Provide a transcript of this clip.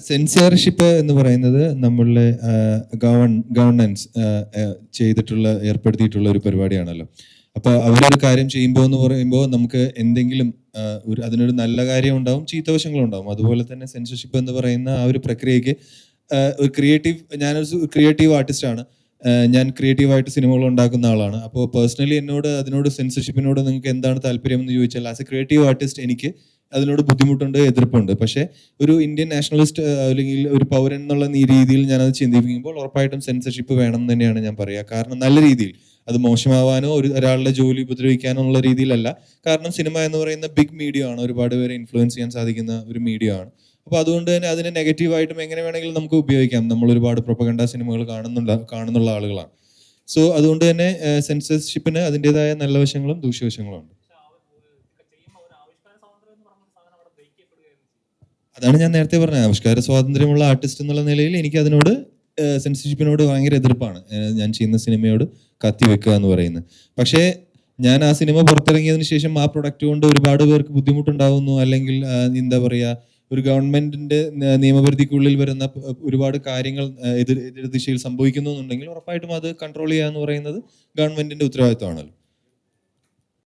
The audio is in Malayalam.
സെൻസർഷിപ്പ് എന്ന് പറയുന്നത് നമ്മളുടെ ഗവൺ ഗവൺമെൻസ് ചെയ്തിട്ടുള്ള ഏർപ്പെടുത്തിയിട്ടുള്ള ഒരു പരിപാടിയാണല്ലോ. അപ്പോൾ അവരൊരു കാര്യം ചെയ്യുമ്പോൾ എന്ന് പറയുമ്പോൾ നമുക്ക് എന്തെങ്കിലും ഒരു അതിനൊരു നല്ല കാര്യം ഉണ്ടാവും ചീത്തവശങ്ങളും ഉണ്ടാവും. അതുപോലെ തന്നെ സെൻസർഷിപ്പ് എന്ന് പറയുന്ന ആ ഒരു പ്രക്രിയക്ക് ഒരു ക്രിയേറ്റീവ് ഞാനൊരു ക്രിയേറ്റീവ് ആർട്ടിസ്റ്റാണ് ഞാൻ ക്രിയേറ്റീവായിട്ട് സിനിമകൾ ഉണ്ടാക്കുന്ന ആളാണ്. അപ്പോൾ പേഴ്സണലി എന്നോട് അതിനോട് സെൻസർഷിപ്പിനോട് നിങ്ങൾക്ക് എന്താണ് താല്പര്യം എന്ന് ചോദിച്ചാൽ ആസ് എ ക്രിയേറ്റീവ് ആർട്ടിസ്റ്റ് എനിക്ക് അതിനോട് ബുദ്ധിമുട്ടുണ്ട് എതിർപ്പുണ്ട്. പക്ഷേ ഒരു ഇന്ത്യൻ നാഷണലിസ്റ്റ് അല്ലെങ്കിൽ ഒരു പൗരൻ എന്നുള്ള രീതിയിൽ ഞാനത് ചിന്തിപ്പിക്കുമ്പോൾ ഉറപ്പായിട്ടും സെൻസർഷിപ്പ് വേണം എന്ന് തന്നെയാണ് ഞാൻ പറയുക. കാരണം നല്ല രീതിയിൽ അത് മോശമാവാനോ ഒരു ഒരാളുടെ ജോലി ഉപദ്രവിക്കാനോ ഉള്ള രീതിയിലല്ല. കാരണം സിനിമ എന്ന് പറയുന്ന ബിഗ് മീഡിയ ആണ്. ഒരുപാട് പേരെ ഇൻഫ്ലുവൻസ് ചെയ്യാൻ സാധിക്കുന്ന ഒരു മീഡിയ ആണ്. അപ്പോൾ അതുകൊണ്ട് തന്നെ അതിനെ നെഗറ്റീവായിട്ടും എങ്ങനെ വേണമെങ്കിലും നമുക്ക് ഉപയോഗിക്കാം. നമ്മൾ ഒരുപാട് പ്രൊപ്പഗണ്ട സിനിമകൾ കാണുന്നുണ്ട് കാണുന്നുള്ള ആളുകളാണ്. സോ അതുകൊണ്ട് തന്നെ സെൻസർഷിപ്പിന് അതിന്റെതായ നല്ല വശങ്ങളും ദൂഷ്യവശങ്ങളും ഉണ്ട്. അതാണ് ഞാൻ നേരത്തെ പറഞ്ഞത്. ആവിഷ്കാര സ്വാതന്ത്ര്യമുള്ള ആർട്ടിസ്റ്റ് എന്നുള്ള നിലയിൽ എനിക്ക് അതിനോട് സെൻസർഷിപ്പിനോട് ഭയങ്കര എതിർപ്പാണ്. ഞാൻ ചെയ്യുന്ന സിനിമയോട് കത്തി വെക്കുക എന്ന് പറയുന്നത്. പക്ഷേ ഞാൻ ആ സിനിമ പുറത്തിറങ്ങിയതിന് ശേഷം ആ പ്രൊഡക്റ്റ് കൊണ്ട് ഒരുപാട് പേർക്ക് ബുദ്ധിമുട്ടുണ്ടാകുന്നു അല്ലെങ്കിൽ എന്താ പറയുക ഒരു ഗവൺമെന്റിന്റെ നിയമപരിധിക്കുള്ളിൽ വരുന്ന ഒരുപാട് കാര്യങ്ങൾ എതിർ എതിർ ദിശയിൽ സംഭവിക്കുന്നു എന്നുണ്ടെങ്കിൽ ഉറപ്പായിട്ടും അത് കൺട്രോൾ ചെയ്യുക എന്ന് പറയുന്നത് ഗവൺമെന്റിന്റെ ഉത്തരവാദിത്തമാണല്ലോ